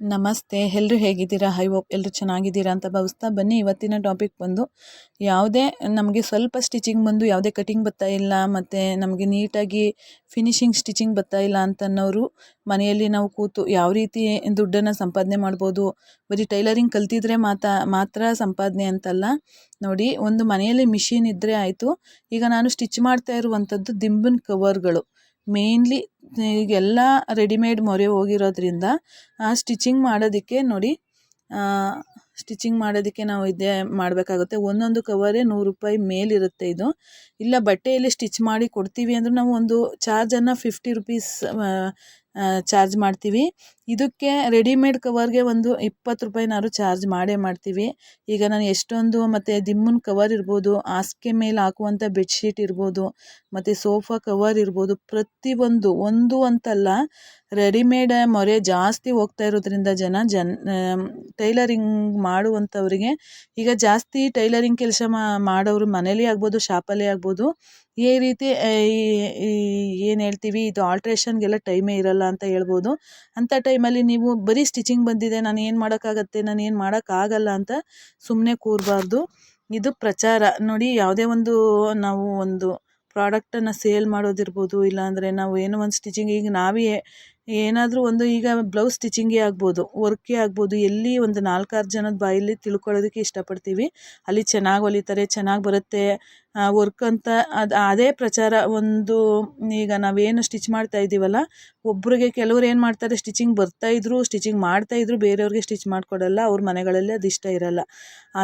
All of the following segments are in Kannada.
ನಮಸ್ತೆ. ಎಲ್ಲರೂ ಹೇಗಿದ್ದೀರಾ? ಹೈ ಹೋಪ್ ಎಲ್ಲರೂ ಚೆನ್ನಾಗಿದ್ದೀರಾ ಅಂತ ಭಾವಿಸ್ತಾ ಬನ್ನಿ. ಇವತ್ತಿನ ಟಾಪಿಕ್ ಬಂದು ಯಾವುದೇ ನಮಗೆ ಸ್ವಲ್ಪ ಸ್ಟಿಚಿಂಗ್ ಬಂದು ಯಾವುದೇ ಕಟಿಂಗ್ ಬರ್ತಾ ಇಲ್ಲ ಮತ್ತು ನಮಗೆ ನೀಟಾಗಿ ಫಿನಿಶಿಂಗ್ ಸ್ಟಿಚಿಂಗ್ ಬರ್ತಾ ಇಲ್ಲ ಅಂತನ್ನೋರು ಮನೆಯಲ್ಲಿ ನಾವು ಕೂತು ಯಾವ ರೀತಿ ದುಡ್ಡನ್ನು ಸಂಪಾದನೆ ಮಾಡ್ಬೋದು? ಬರೀ ಟೈಲರಿಂಗ್ ಕಲ್ತಿದ್ರೆ ಮಾತಾ, ಮಾತ್ರ ಸಂಪಾದನೆ ಅಂತಲ್ಲ. ನೋಡಿ, ಒಂದು ಮನೆಯಲ್ಲಿ ಮಿಷಿನ್ ಇದ್ದರೆ ಆಯಿತು. ಈಗ ನಾನು ಸ್ಟಿಚ್ ಮಾಡ್ತಾ ಇರುವಂಥದ್ದು ದಿಂಬಿನ ಕವರ್ಗಳು ಮೇಯ್ನ್ಲಿ ಈಗೆಲ್ಲ ರೆಡಿಮೇಡ್ ಮೊರೆ ಹೋಗಿರೋದ್ರಿಂದ, ಆ ಸ್ಟಿಚಿಂಗ್ ಮಾಡೋದಕ್ಕೆ ನೋಡಿ ಸ್ಟಿಚಿಂಗ್ ಮಾಡೋದಕ್ಕೆ ನಾವು ಇದೇ ಮಾಡಬೇಕಾಗುತ್ತೆ. ಒಂದೊಂದು ಕವರೇ ನೂರು ರೂಪಾಯಿ ಮೇಲಿರುತ್ತೆ ಇದು. ಇಲ್ಲ ಬಟ್ಟೆಯಲ್ಲಿ ಸ್ಟಿಚ್ ಮಾಡಿ ಕೊಡ್ತೀವಿ ಅಂದರೆ ನಾವು ಒಂದು ಚಾರ್ಜನ್ನು ಫಿಫ್ಟಿ ರುಪೀಸ್ ಚಾರ್ಜ್ ಮಾಡ್ತೀವಿ. ಇದಕ್ಕೆ ರೆಡಿಮೇಡ್ ಕವರ್ಗೆ ಒಂದು ಇಪ್ಪತ್ತು ರೂಪಾಯಿನಾದ್ರು ಚಾರ್ಜ್ ಮಾಡೇ ಮಾಡ್ತೀವಿ. ಈಗ ನಾನು ಎಷ್ಟೊಂದು ಮತ್ತು ದಿಮ್ಮನ ಕವರ್ ಇರ್ಬೋದು ಹಾಸಿಗೆ ಮೇಲೆ ಹಾಕುವಂಥ ಬೆಡ್ಶೀಟ್ ಇರ್ಬೋದು, ಮತ್ತು ಸೋಫಾ ಕವರ್ ಇರ್ಬೋದು, ಪ್ರತಿಯೊಂದು, ಒಂದು ಅಂತಲ್ಲ ರೆಡಿಮೇಡ್ ಮೊರೆ ಜಾಸ್ತಿ ಹೋಗ್ತಾ ಇರೋದ್ರಿಂದ ಜನ ಜನ ಟೈಲರಿಂಗ್ ಮಾಡುವಂಥವ್ರಿಗೆ ಈಗ ಜಾಸ್ತಿ ಟೈಲರಿಂಗ್ ಕೆಲಸ ಮಾಡೋರು ಮನೇಲಿ ಆಗ್ಬೋದು, ಶಾಪಲ್ಲೇ ಆಗ್ಬೋದು. ಈ ರೀತಿ ಏನು ಹೇಳ್ತೀವಿ, ಇದು ಆಲ್ಟ್ರೇಷನ್ಗೆಲ್ಲ ಟೈಮೇ ಇರಲ್ಲ ಅಂತ ಹೇಳ್ಬೋದು. ಅಂಥ ಟೈಮಲ್ಲಿ ನೀವು ಬರೀ ಸ್ಟಿಚಿಂಗ್ ಬಂದಿದೆ, ನಾನು ಏನು ಮಾಡೋಕ್ಕಾಗತ್ತೆ, ನಾನು ಏನು ಮಾಡೋಕ್ಕಾಗಲ್ಲ ಅಂತ ಸುಮ್ಮನೆ ಕೂರಬಾರ್ದು. ಇದು ಪ್ರಚಾರ. ನೋಡಿ, ಯಾವುದೇ ಒಂದು, ನಾವು ಒಂದು ಪ್ರಾಡಕ್ಟನ್ನು ಸೇಲ್ ಮಾಡೋದಿರ್ಬೋದು, ಇಲ್ಲಾಂದರೆ ನಾವು ಏನೋ ಒಂದು ಸ್ಟಿಚಿಂಗ್, ಈಗ ನಾವೇ ಏನಾದರೂ ಒಂದು ಈಗ ಬ್ಲೌಸ್ ಸ್ಟಿಚಿಂಗೇ ಆಗ್ಬೋದು ವರ್ಕೇ ಆಗ್ಬೋದು, ಎಲ್ಲಿ ಒಂದು ನಾಲ್ಕಾರು ಜನದ ಬಾಯಲ್ಲಿ ತಿಳ್ಕೊಳ್ಳೋದಕ್ಕೆ ಇಷ್ಟಪಡ್ತೀವಿ. ಅಲ್ಲಿ ಚೆನ್ನಾಗಿ ಹೊಲಿತಾರೆ, ಚೆನ್ನಾಗಿ ಬರುತ್ತೆ. ವರ್ಕ್ ಅಂತ ಅದು, ಅದೇ ಪ್ರಚಾರ ಒಂದು, ಈಗ ನಾವೇನು ಸ್ಟಿಚ್ ಮಾಡ್ತಾ ಇದ್ದೀವಲ್ಲ ಒಬ್ಬರಿಗೆ ಕೆಲವ್ರು ಏನು ಮಾಡ್ತಾರೆ ಸ್ಟಿಚಿಂಗ್ ಬರ್ತಾಯಿದ್ರು ಸ್ಟಿಚಿಂಗ್ ಮಾಡ್ತಾಯಿದ್ರು ಬೇರೆಯವ್ರಿಗೆ ಸ್ಟಿಚ್ ಮಾಡಿಕೊಡಲ್ಲ, ಅವ್ರ ಮನೆಗಳಲ್ಲಿ ಅದು ಇಷ್ಟ ಇರಲ್ಲ.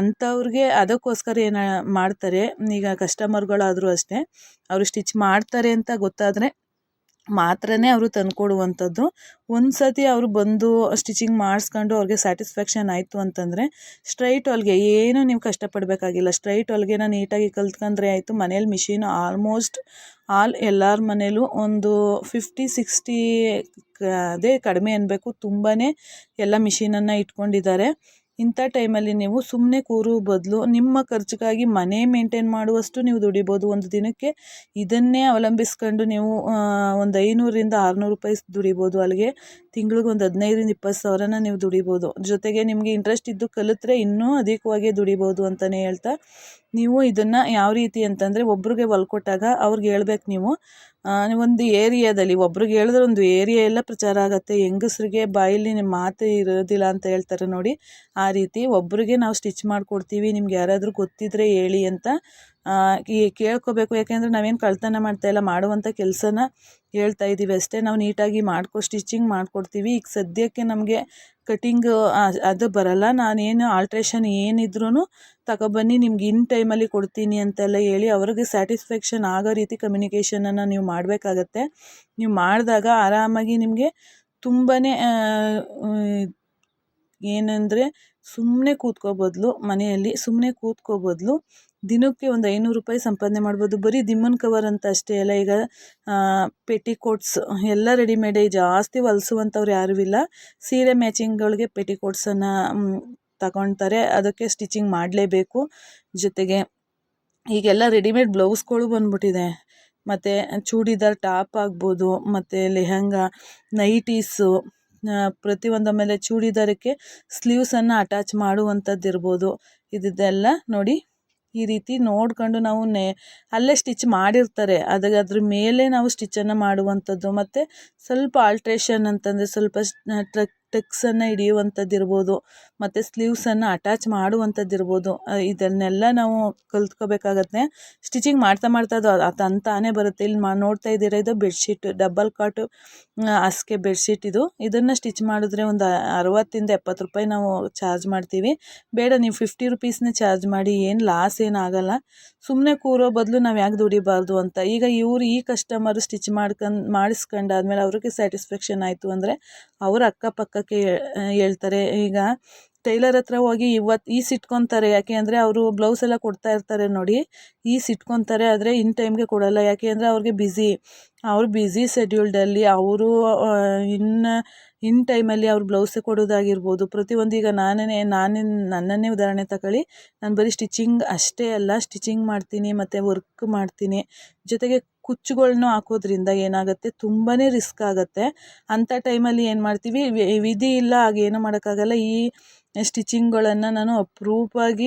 ಅಂಥವ್ರಿಗೆ ಅದಕ್ಕೋಸ್ಕರ ಏನು ಮಾಡ್ತಾರೆ, ಈಗ ಕಸ್ಟಮರ್ಗಳಾದರೂ ಅಷ್ಟೇ, ಅವರು ಸ್ಟಿಚ್ ಮಾಡ್ತಾರೆ ಅಂತ ಗೊತ್ತಾದರೆ ಮಾತ್ರನೇ ಅವರು ತಂದುಕೊಡುವಂಥದ್ದು. ಒಂದು ಸತಿ ಅವರು ಬಂದು ಸ್ಟಿಚಿಂಗ್ ಮಾಡಿಸ್ಕೊಂಡು ಅವ್ರಿಗೆ ಸ್ಯಾಟಿಸ್ಫ್ಯಾಕ್ಷನ್ ಆಯಿತು ಅಂತಂದರೆ ಸ್ಟ್ರೈಟ್ ಹೊಲ್ಗೆ ಏನು ನೀವು ಕಷ್ಟಪಡಬೇಕಾಗಿಲ್ಲ. ಸ್ಟ್ರೈಟ್ ಹೊಲ್ಗೆನ ನೀಟಾಗಿ ಕಲ್ತ್ಕೊಂಡ್ರೆ ಆಯಿತು. ಮನೇಲಿ ಮಿಷಿನ್ ಆಲ್ಮೋಸ್ಟ್ ಆಲ್ ಎಲ್ಲರ ಮನೇಲೂ ಒಂದು ಫಿಫ್ಟಿ, ಸಿಕ್ಸ್ಟಿ ಅದೇ ಕಡಿಮೆ ಅನ್ನಬೇಕು ತುಂಬಾ ಎಲ್ಲ ಮಿಷಿನನ್ನು ಇಟ್ಕೊಂಡಿದ್ದಾರೆ. ಇಂಥ ಟೈಮಲ್ಲಿ ನೀವು ಸುಮ್ಮನೆ ಕೂರೋ ಬದಲು ನಿಮ್ಮ ಖರ್ಚಿಗಾಗಿ ಮನೆ ಮೇಂಟೈನ್ ಮಾಡುವಷ್ಟು ನೀವು ದುಡಿಬೋದು ಒಂದು ದಿನಕ್ಕೆ. ಇದನ್ನೇ ಅವಲಂಬಿಸ್ಕೊಂಡು ನೀವು ಒಂದು ಐನೂರರಿಂದ ಆರುನೂರು ರೂಪಾಯಿ ದುಡಿಬೋದು. ಅಲ್ಲಿಗೆ ತಿಂಗ್ಳಿಗೆ ಒಂದು ಹದಿನೈದರಿಂದ ಇಪ್ಪತ್ತು ಸಾವಿರನ ನೀವು ದುಡಿಬೋದು. ಜೊತೆಗೆ ನಿಮಗೆ ಇಂಟ್ರೆಸ್ಟ್ ಇದ್ದು ಕಲಿತ್ರೆ ಇನ್ನೂ ಅಧಿಕವಾಗಿ ದುಡಿಬೋದು ಅಂತಲೇ ಹೇಳ್ತಾ. ನೀವು ಇದನ್ನು ಯಾವ ರೀತಿ ಅಂತಂದರೆ ಒಬ್ರಿಗೆ ಹೊಲ್ಕೊಟ್ಟಾಗ ಅವ್ರಿಗೆ ಹೇಳ್ಬೇಕು ನೀವು. ಒಂದು ಏರಿಯಾದಲ್ಲಿ ಒಬ್ರಿಗೆ ಹೇಳಿದ್ರೆ ಒಂದು ಏರಿಯಾ ಎಲ್ಲ ಪ್ರಚಾರ ಆಗುತ್ತೆ. ಹೆಂಗಸ್ರಿಗೆ ಬಾಯಲ್ಲಿ ಮಾತು ಇರೋದಿಲ್ಲ ಅಂತ ಹೇಳ್ತಾರೆ ನೋಡಿ. ಆ ರೀತಿ ಒಬ್ರಿಗೆ ನಾವು ಸ್ಟಿಚ್ ಮಾಡಿಕೊಡ್ತೀವಿ. ನಿಮ್ಗೆ ಯಾರಾದರೂ ಗೊತ್ತಿದ್ರೆ ಹೇಳಿ ಅಂತ ಈ ಕೇಳ್ಕೋಬೇಕು. ಯಾಕೆಂದರೆ ನಾವೇನು ಕಳ್ತನ ಮಾಡ್ತಾಯಿಲ್ಲ ಮಾಡುವಂಥ ಕೆಲಸನ ಹೇಳ್ತಾ ಇದ್ದೀವಿ ಅಷ್ಟೇ. ನಾವು ನೀಟಾಗಿ ಮಾಡ್ಕೊ ಸ್ಟಿಚಿಂಗ್ ಮಾಡಿಕೊಡ್ತೀವಿ. ಈಗ ಸದ್ಯಕ್ಕೆ ನಮಗೆ ಕಟಿಂಗ್ ಅದು ಬರಲ್ಲ. ನಾನೇನು ಆಲ್ಟ್ರೇಷನ್ ಏನಿದ್ರೂ ತಗೊಬನ್ನಿ, ನಿಮ್ಗೆ ಇನ್ ಟೈಮಲ್ಲಿ ಕೊಡ್ತೀನಿ ಅಂತೆಲ್ಲ ಹೇಳಿ ಅವ್ರಿಗೆ ಸ್ಯಾಟಿಸ್ಫ್ಯಾಕ್ಷನ್ ಆಗೋ ರೀತಿ ಕಮ್ಯುನಿಕೇಷನನ್ನು ನೀವು ಮಾಡಬೇಕಾಗತ್ತೆ. ನೀವು ಮಾಡಿದಾಗ ಆರಾಮಾಗಿ ನಿಮಗೆ ತುಂಬಾ ಏನಂದರೆ ಸುಮ್ಮನೆ ಕೂತ್ಕೋ ಬದಲು ಮನೆಯಲ್ಲಿ ಸುಮ್ಮನೆ ಕೂತ್ಕೋ ಬದಲು ದಿನಕ್ಕೆ ಒಂದು ಐನೂರು ರೂಪಾಯಿ ಸಂಪಾದನೆ ಮಾಡ್ಬೋದು. ಬರೀ ದಿಮ್ಮನ್ ಕವರ್ ಅಂತ ಅಷ್ಟೇ ಅಲ್ಲ, ಈಗ ಪೆಟಿಕೋಟ್ಸ್ ಎಲ್ಲ ರೆಡಿಮೇಡೇ ಜಾಸ್ತಿ ಹೊಲಿಸುವಂಥವ್ರು ಯಾರೂ ಇಲ್ಲ. ಸೀರೆ ಮ್ಯಾಚಿಂಗ್ಗಳಿಗೆ ಪೆಟಿಕೋಟ್ಸನ್ನು ತಗೊಳ್ತಾರೆ. ಅದಕ್ಕೆ ಸ್ಟಿಚಿಂಗ್ ಮಾಡಲೇಬೇಕು. ಜೊತೆಗೆ ಈಗೆಲ್ಲ ರೆಡಿಮೇಡ್ ಬ್ಲೌಸ್ಗಳು ಬಂದ್ಬಿಟ್ಟಿದೆ. ಮತ್ತು ಚೂಡಿದಾರ್ ಟಾಪ್ ಆಗ್ಬೋದು, ಮತ್ತು ಲೆಹಂಗಾ, ನೈಟೀಸು ಪ್ರತಿಯೊಂದು ಆಮೇಲೆ ಚೂಡಿದಾರಕ್ಕೆ ಸ್ಲೀವ್ಸನ್ನು ಅಟ್ಯಾಚ್ ಮಾಡುವಂಥದ್ದು ಇರ್ಬೋದು ಇದೆಲ್ಲ ನೋಡಿ ಈ ರೀತಿ ನೋಡ್ಕೊಂಡು ನಾವು ನೆ, ಅಲ್ಲೇ ಸ್ಟಿಚ್ ಮಾಡಿರ್ತಾರೆ. ಅದಾಗ ಅದ್ರ ಮೇಲೆ ನಾವು ಸ್ಟಿಚ್ಚನ್ನು ಮಾಡುವಂಥದ್ದು. ಮತ್ತು ಸ್ವಲ್ಪ ಆಲ್ಟ್ರೇಷನ್ ಅಂತಂದರೆ ಸ್ವಲ್ಪ ಟ್ರಕ್ ಟಕ್ಸನ್ನು ಹಿಡಿಯುವಂಥದ್ದು ಇರ್ಬೋದು ಮತ್ತು ಸ್ಲೀವ್ಸನ್ನು ಅಟ್ಯಾಚ್ ಮಾಡುವಂಥದ್ದು ಇರ್ಬೋದು ಇದನ್ನೆಲ್ಲ ನಾವು ಕಲ್ತ್ಕೋಬೇಕಾಗತ್ತೆ. ಸ್ಟಿಚಿಂಗ್ ಮಾಡ್ತಾ ಮಾಡ್ತಾ ಅದು ತಂತಾನೇ ಬರುತ್ತೆ. ಇಲ್ಲಿ ಮಾ, ನೋಡ್ತಾ ಇದ್ದೀರಾ ಇದು ಬೆಡ್ಶೀಟ್ ಡಬಲ್ ಕಾಟು ಹಾಸಿಗೆ ಬೆಡ್ಶೀಟ್ ಇದು. ಇದನ್ನು ಸ್ಟಿಚ್ ಮಾಡಿದ್ರೆ ಒಂದು ಅರವತ್ತಿಂದ ಎಪ್ಪತ್ತು ರೂಪಾಯಿ ನಾವು ಚಾರ್ಜ್ ಮಾಡ್ತೀವಿ. ಬೇಡ, ನೀವು ಫಿಫ್ಟಿ ರುಪೀಸ್ನೇ ಚಾರ್ಜ್ ಮಾಡಿ, ಏನು ಲಾಸ್ ಏನಾಗಲ್ಲ ಸುಮ್ಮನೆ ಕೂರೋ ಬದಲು ನಾವು ಯಾಕೆ ದುಡಿಬಾರ್ದು ಅಂತ. ಈಗ ಇವರು ಈ ಕಸ್ಟಮರ್ ಸ್ಟಿಚ್ ಮಾಡ್ಕೊಂಡು, ಮಾಡಿಸ್ಕೊಂಡಾದ್ಮೇಲೆ ಅವ್ರಿಗೆ ಸ್ಯಾಟಿಸ್ಫ್ಯಾಕ್ಷನ್ ಆಯಿತು ಅಂದರೆ ಅವ್ರ ಅಕ್ಕಪಕ್ಕಕ್ಕೆ ಹೇಳ್ತಾರೆ. ಈಗ ಟೈಲರ್ ಹತ್ರ ಹೋಗಿ ಇವತ್ತು ಈ ಇಟ್ಕೊತಾರೆ ಯಾಕೆ ಅಂದರೆ ಅವರು ಬ್ಲೌಸ್ ಎಲ್ಲ ಕೊಡ್ತಾ ಇರ್ತಾರೆ ನೋಡಿ. ಈ ಇಟ್ಕೊತಾರೆ ಆದರೆ ಇನ್ ಟೈಮ್ಗೆ ಕೊಡೋಲ್ಲ. ಯಾಕೆ ಅಂದರೆ ಅವ್ರಿಗೆ ಬ್ಯುಸಿ. ಅವ್ರು ಬ್ಯುಸಿ ಶೆಡ್ಯೂಲ್ಡಲ್ಲಿ ಅವರು ಇನ್ನು ಇನ್ ಟೈಮಲ್ಲಿ ಅವ್ರು ಬ್ಲೌಸೇ ಕೊಡೋದಾಗಿರ್ಬೋದು. ಪ್ರತಿಯೊಂದು ಈಗ ನಾನೇ ನಾನೇ, ನನ್ನನ್ನೇ ಉದಾಹರಣೆ ತಗೊಳ್ಳಿ. ನಾನು ಬರೀ ಸ್ಟಿಚಿಂಗ್ ಅಷ್ಟೇ ಅಲ್ಲ. ಸ್ಟಿಚಿಂಗ್ ಮಾಡ್ತೀನಿ, ಮತ್ತು ವರ್ಕ್ ಮಾಡ್ತೀನಿ. ಜೊತೆಗೆ ಕುಚ್ಚುಗಳ್ನು ಹಾಕೋದ್ರಿಂದ ಏನಾಗುತ್ತೆ? ತುಂಬಾ ರಿಸ್ಕ್ ಆಗುತ್ತೆ. ಅಂಥ ಟೈಮಲ್ಲಿ ಏನು ಮಾಡ್ತೀವಿ? ವಿಧಿ ಇಲ್ಲ ಆಗೇನು ಮಾಡೋಕ್ಕಾಗಲ್ಲ. ಈ ಸ್ಟಿಚಿಂಗ್ಗಳನ್ನು ನಾನು ಅಪರೂಪವಾಗಿ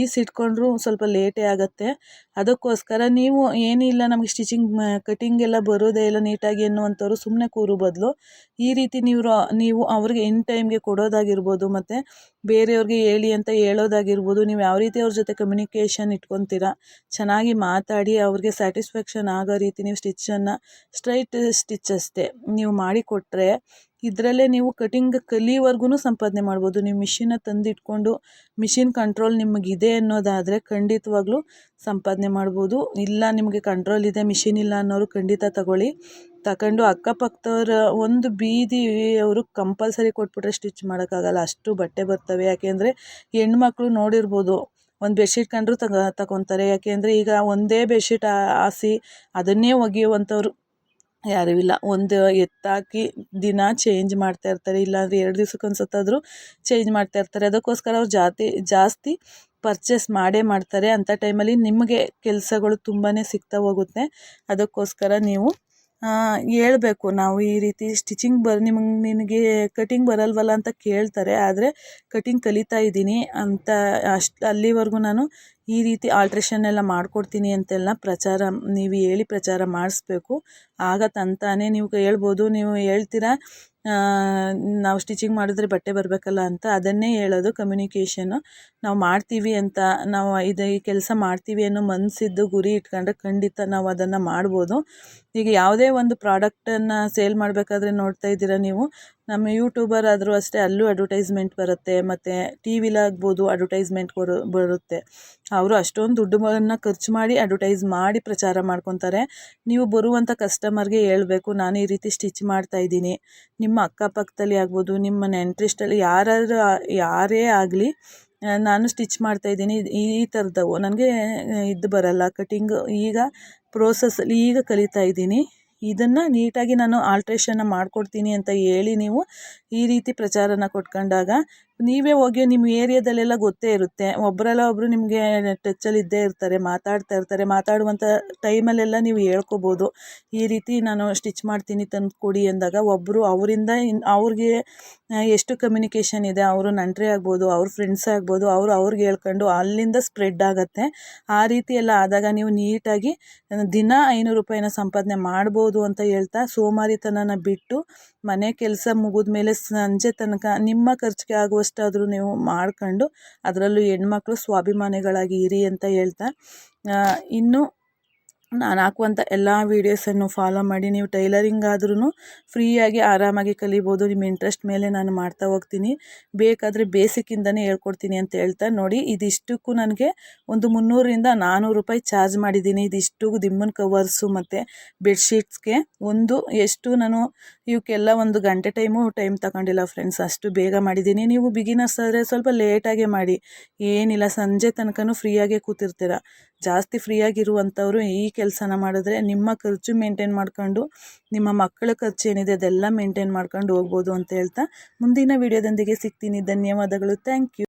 ಈಸಿಟ್ಕೊಂಡ್ರೂ ಸ್ವಲ್ಪ ಲೇಟೇ ಆಗುತ್ತೆ. ಅದಕ್ಕೋಸ್ಕರ ನೀವು ಏನಿಲ್ಲ ನಮಗೆ ಸ್ಟಿಚಿಂಗ್ ಕಟಿಂಗ್ ಎಲ್ಲ ಬರೋದೇ ಇಲ್ಲ ನೀಟಾಗಿ ಎನ್ನುವಂಥವ್ರು ಸುಮ್ಮನೆ ಕೂರು ಬದಲು. ಈ ರೀತಿ ನೀವು ನೀವು ಅವ್ರಿಗೆ ಇನ್ ಟೈಮ್ಗೆ ಕೊಡೋದಾಗಿರ್ಬೋದು, ಮತ್ತು ಬೇರೆಯವ್ರಿಗೆ ಹೇಳಿ ಅಂತ ಹೇಳೋದಾಗಿರ್ಬೋದು, ನೀವು ಯಾವ ರೀತಿ ಅವ್ರ ಜೊತೆ ಕಮ್ಯುನಿಕೇಷನ್ ಇಟ್ಕೊತೀರ, ಚೆನ್ನಾಗಿ ಮಾತಾಡಿ ಅವ್ರಿಗೆ ಸ್ಯಾಟಿಸ್ಫ್ಯಾಕ್ಷನ್ ಆಗೋ ರೀತಿ ನೀವು ಸ್ಟಿಚ್ಚನ್ನು, ಸ್ಟ್ರೈಟ್ ಸ್ಟಿಚ್ ಅಷ್ಟೇ ನೀವು ಮಾಡಿಕೊಟ್ರೆ ಇದರಲ್ಲೇ ನೀವು ಕಟಿಂಗ್ ಕಲಿಯೋವರೆಗೂ ಸಂಪಾದನೆ ಮಾಡ್ಬೋದು. ನೀವು ಮಿಷಿನ್ನ ತಂದಿಟ್ಕೊಂಡು ಮಿಷಿನ್ ಕಂಟ್ರೋಲ್ ನಿಮಗಿದೆ ಅನ್ನೋದಾದರೆ ಖಂಡಿತವಾಗ್ಲೂ ಸಂಪಾದನೆ ಮಾಡ್ಬೋದು. ಇಲ್ಲ ನಿಮಗೆ ಕಂಟ್ರೋಲ್ ಇದೆ ಮಿಷಿನ್ ಇಲ್ಲ ಅನ್ನೋರು ಖಂಡಿತ ತಗೊಳ್ಳಿ. ತಗೊಂಡು ಅಕ್ಕಪಕ್ಕದವ್ರ ಒಂದು ಬೀದಿಯವರು ಕಂಪಲ್ಸರಿ ಕೊಟ್ಬಿಟ್ರೆ ಸ್ಟಿಚ್ ಮಾಡೋಕ್ಕಾಗಲ್ಲ. ಅಷ್ಟು ಬಟ್ಟೆ ಬರ್ತವೆ. ಯಾಕೆಂದರೆ ಹೆಣ್ಮಕ್ಳು ನೋಡಿರ್ಬೋದು, ಒಂದು ಬೆಡ್ಶೀಟ್ ಕಂಡ್ರೂ ತಗ ತಗೊತಾರೆ ಯಾಕೆಂದರೆ ಈಗ ಒಂದೇ ಬೆಡ್ಶೀಟ್ ಹಾಸಿ ಅದನ್ನೇ ಒಗೆಯುವಂಥವ್ರು ಯಾರೂ ಇಲ್ಲ ಒಂದು ಎತ್ತಾಕಿ ದಿನ ಚೇಂಜ್ ಮಾಡ್ತಾ ಇರ್ತಾರೆ. ಇಲ್ಲಾಂದರೆ ಎರಡು ದಿವ್ಸಕ್ಕೆ ಒಂದು ಸತ್ತಾದರೂ ಚೇಂಜ್ ಮಾಡ್ತಾ ಇರ್ತಾರೆ. ಅದಕ್ಕೋಸ್ಕರ ಅವ್ರು ಜಾತಿ, ಜಾಸ್ತಿ ಪರ್ಚೇಸ್ ಮಾಡೇ ಮಾಡ್ತಾರೆ. ಅಂಥ ಟೈಮಲ್ಲಿ ನಿಮಗೆ ಕೆಲಸಗಳು ತುಂಬಾ ಸಿಗ್ತಾ ಹೋಗುತ್ತೆ. ಅದಕ್ಕೋಸ್ಕರ ನೀವು ಹೇಳಬೇಕು. ನಾವು ಈ ರೀತಿ ಸ್ಟಿಚಿಂಗ್ ಬರ್, ನಿಮಗೆ, ನಿನಗೆ ಕಟಿಂಗ್ ಬರಲ್ವಲ್ಲ ಅಂತ ಕೇಳ್ತಾರೆ. ಆದರೆ ಕಟಿಂಗ್ ಕಲಿತಾ ಇದ್ದೀನಿ ಅಂತ ಅಷ್ಟು, ಅಲ್ಲಿವರೆಗೂ ನಾನು ಈ ರೀತಿ ಆಲ್ಟ್ರೇಷನ್ ಎಲ್ಲ ಮಾಡಿಕೊಡ್ತೀನಿ ಅಂತೆಲ್ಲ ಪ್ರಚಾರ, ನೀವು ಹೇಳಿ ಪ್ರಚಾರ ಮಾಡಿಸ್ಬೇಕು. ಆಗ ತಂತಾನೆ ನೀವು ಹೇಳ್ಬೋದು, ನೀವು ಹೇಳ್ತೀರಾ ನಾವು ಸ್ಟಿಚಿಂಗ್ ಮಾಡಿದ್ರೆ ಬಟ್ಟೆ ಬರಬೇಕಲ್ಲ ಅಂತ ಅದನ್ನೇ ಹೇಳೋದು ಕಮ್ಯುನಿಕೇಷನ್ನು ನಾವು ಮಾಡ್ತೀವಿ ಅಂತ, ನಾವು ಇದು ಈ ಕೆಲಸ ಮಾಡ್ತೀವಿ ಅನ್ನೋ ಮನಸ್ಸಿದ್ದು ಗುರಿ ಇಟ್ಕೊಂಡ್ರೆ ಖಂಡಿತ ನಾವು ಅದನ್ನು ಮಾಡ್ಬೋದು. ಈಗ ಯಾವುದೇ ಒಂದು ಪ್ರಾಡಕ್ಟನ್ನು ಸೇಲ್ ಮಾಡಬೇಕಾದ್ರೆ ನೋಡ್ತಾ ಇದ್ದೀರಾ ನೀವು? ನಮ್ಮ ಯೂಟ್ಯೂಬರ್ ಆದರೂ ಅಷ್ಟೇ ಅಲ್ಲೂ ಅಡ್ವರ್ಟೈಸ್ಮೆಂಟ್ ಬರುತ್ತೆ, ಮತ್ತು ಟಿ ವಿಲಾಗ್ಬೋದು ಅಡ್ವರ್ಟೈಸ್ಮೆಂಟ್ ಕೊಡು, ಬರುತ್ತೆ. ಅವರು ಅಷ್ಟೊಂದು ದುಡ್ಡುಗಳನ್ನು ಖರ್ಚು ಮಾಡಿ ಅಡ್ವರ್ಟೈಸ್ ಮಾಡಿ ಪ್ರಚಾರ ಮಾಡ್ಕೊತಾರೆ. ನೀವು ಬರುವಂಥ ಕಸ್ಟಮರ್ಗೆ ಹೇಳಬೇಕು, ನಾನು ಈ ರೀತಿ ಸ್ಟಿಚ್ ಮಾಡ್ತಾಯಿದ್ದೀನಿ ನಿಮ್ಮ ಅಕ್ಕಪಕ್ಕದಲ್ಲಿ ಆಗ್ಬೋದು, ನಿಮ್ಮ ನೆಂಟ್ರಿಷ್ಟಲ್ಲಿ ಯಾರಾದರೂ ಯಾರೇ ಆಗಲಿ ನಾನು ಸ್ಟಿಚ್ ಮಾಡ್ತಾಯಿದ್ದೀನಿ ಈ ಥರದವು ನನಗೆ ಇದು ಬರಲ್ಲ. ಕಟಿಂಗ್ ಈಗ ಪ್ರೋಸೆಸ್ಸಲ್ಲಿ ಈಗ ಕಲಿತಾ ಇದ್ದೀನಿ. ಇದನ್ನು ನೀಟಾಗಿ ನಾನು ಆಲ್ಟ್ರೇಷನ್ನ ಮಾಡಿಕೊಡ್ತೀನಿ ಅಂತ ಹೇಳಿ ನೀವು ಈ ರೀತಿ ಪ್ರಚಾರನ ಕೊಟ್ಕೊಂಡಾಗ ನೀವೇ ಹೋಗಿ ನಿಮ್ಮ ಏರಿಯಾದಲ್ಲೆಲ್ಲ ಗೊತ್ತೇ ಇರುತ್ತೆ. ಒಬ್ಬರಲ್ಲ ಒಬ್ಬರು ನಿಮಗೆ ಟಚ್ಚಲ್ಲಿ ಇದ್ದೇ ಇರ್ತಾರೆ, ಮಾತಾಡ್ತಾ ಇರ್ತಾರೆ ಮಾತಾಡುವಂಥ ಟೈಮಲ್ಲೆಲ್ಲ ನೀವು ಹೇಳ್ಕೊಬೋದು. ಈ ರೀತಿ ನಾನು ಸ್ಟಿಚ್ ಮಾಡ್ತೀನಿ ತಂದು ಕೊಡಿ ಅಂದಾಗ ಒಬ್ಬರು ಅವರಿಂದ ಇನ್ನು ಅವ್ರಿಗೆ ಎಷ್ಟು ಕಮ್ಯುನಿಕೇಷನ್ ಇದೆ, ಅವರು ನಂಟ್ರಿ ಆಗ್ಬೋದು, ಅವ್ರ ಫ್ರೆಂಡ್ಸ್ ಆಗ್ಬೋದು, ಅವರು ಅವ್ರಿಗೆ ಹೇಳ್ಕೊಂಡು ಅಲ್ಲಿಂದ ಸ್ಪ್ರೆಡ್ ಆಗುತ್ತೆ. ಆ ರೀತಿ ಎಲ್ಲ ಆದಾಗ ನೀವು ನೀಟಾಗಿ ದಿನ ಐನೂರು ರೂಪಾಯಿನ ಸಂಪಾದನೆ ಮಾಡ್ಬೋದು ಅಂತ ಹೇಳ್ತಾ ಸೋಮಾರಿತನನ ಬಿಟ್ಟು ಮನೆ ಕೆಲಸ ಮುಗಿದ ಮೇಲೆ ಸಂಜೆ ತನಕ ನಿಮ್ಮ ಖರ್ಚಿಗೆ ಆಗುವಷ್ಟಾದರೂ ನೀವು ಮಾಡ್ಕೊಂಡು, ಅದರಲ್ಲೂ ಹೆಣ್ಮಕ್ಳು ಸ್ವಾಭಿಮಾನಿಗಳಾಗಿ ಇರಿ ಅಂತ ಹೇಳ್ತಾ ಇನ್ನು ನಾನು ಹಾಕುವಂಥ ಎಲ್ಲ ವೀಡಿಯೋಸನ್ನು ಫಾಲೋ ಮಾಡಿ, ನೀವು ಟೈಲರಿಂಗ್ ಆದ್ರೂ ಫ್ರೀಯಾಗಿ ಆರಾಮಾಗಿ ಕಲಿಬೋದು. ನಿಮ್ಮ ಇಂಟ್ರೆಸ್ಟ್ ಮೇಲೆ ನಾನು ಮಾಡ್ತಾ ಹೋಗ್ತೀನಿ. ಬೇಕಾದರೆ ಬೇಸಿಕ್ಕಿಂದನೇ ಹೇಳ್ಕೊಡ್ತೀನಿ ಅಂತ ಹೇಳ್ತಾ ನೋಡಿ, ಇದಿಷ್ಟಕ್ಕೂ ನನಗೆ ಒಂದು ಮುನ್ನೂರರಿಂದ ನಾನ್ನೂರು ರೂಪಾಯಿ ಚಾರ್ಜ್ ಮಾಡಿದ್ದೀನಿ. ಇದಿಷ್ಟು ದಿಮ್ಮನ್ ಕವರ್ಸು ಮತ್ತು ಬೆಡ್ಶೀಟ್ಸ್ಗೆ ಒಂದು, ಎಷ್ಟು ನಾನು ಇವಕ್ಕೆಲ್ಲ ಒಂದು ಗಂಟೆ ಟೈಮು ಟೈಮ್ ತಗೊಂಡಿಲ್ಲ ಫ್ರೆಂಡ್ಸ್ ಅಷ್ಟು ಬೇಗ ಮಾಡಿದ್ದೀನಿ. ನೀವು ಬಿಗಿನರ್ಸ್ ಆದರೆ ಸ್ವಲ್ಪ ಲೇಟಾಗೆ ಮಾಡಿ. ಏನಿಲ್ಲ, ಸಂಜೆ ತನಕನೂ ಫ್ರೀಯಾಗೇ ಕೂತಿರ್ತೀರ. ಜಾಸ್ತಿ ಫ್ರೀಯಾಗಿರುವಂಥವರು ಈ ಕೆಲಸನ ಮಾಡಿದ್ರೆ ನಿಮ್ಮ ಖರ್ಚು ಮೇಂಟೈನ್ ಮಾಡ್ಕೊಂಡು, ನಿಮ್ಮ ಮಕ್ಕಳ ಖರ್ಚು ಏನಿದೆ ಅದೆಲ್ಲ ಮೇಂಟೈನ್ ಮಾಡ್ಕೊಂಡು ಹೋಗ್ಬೋದು ಅಂತ ಹೇಳ್ತಾ, ಮುಂದಿನ ವಿಡಿಯೋದೊಂದಿಗೆ ಸಿಗ್ತೀನಿ. ಧನ್ಯವಾದಗಳು. Thank you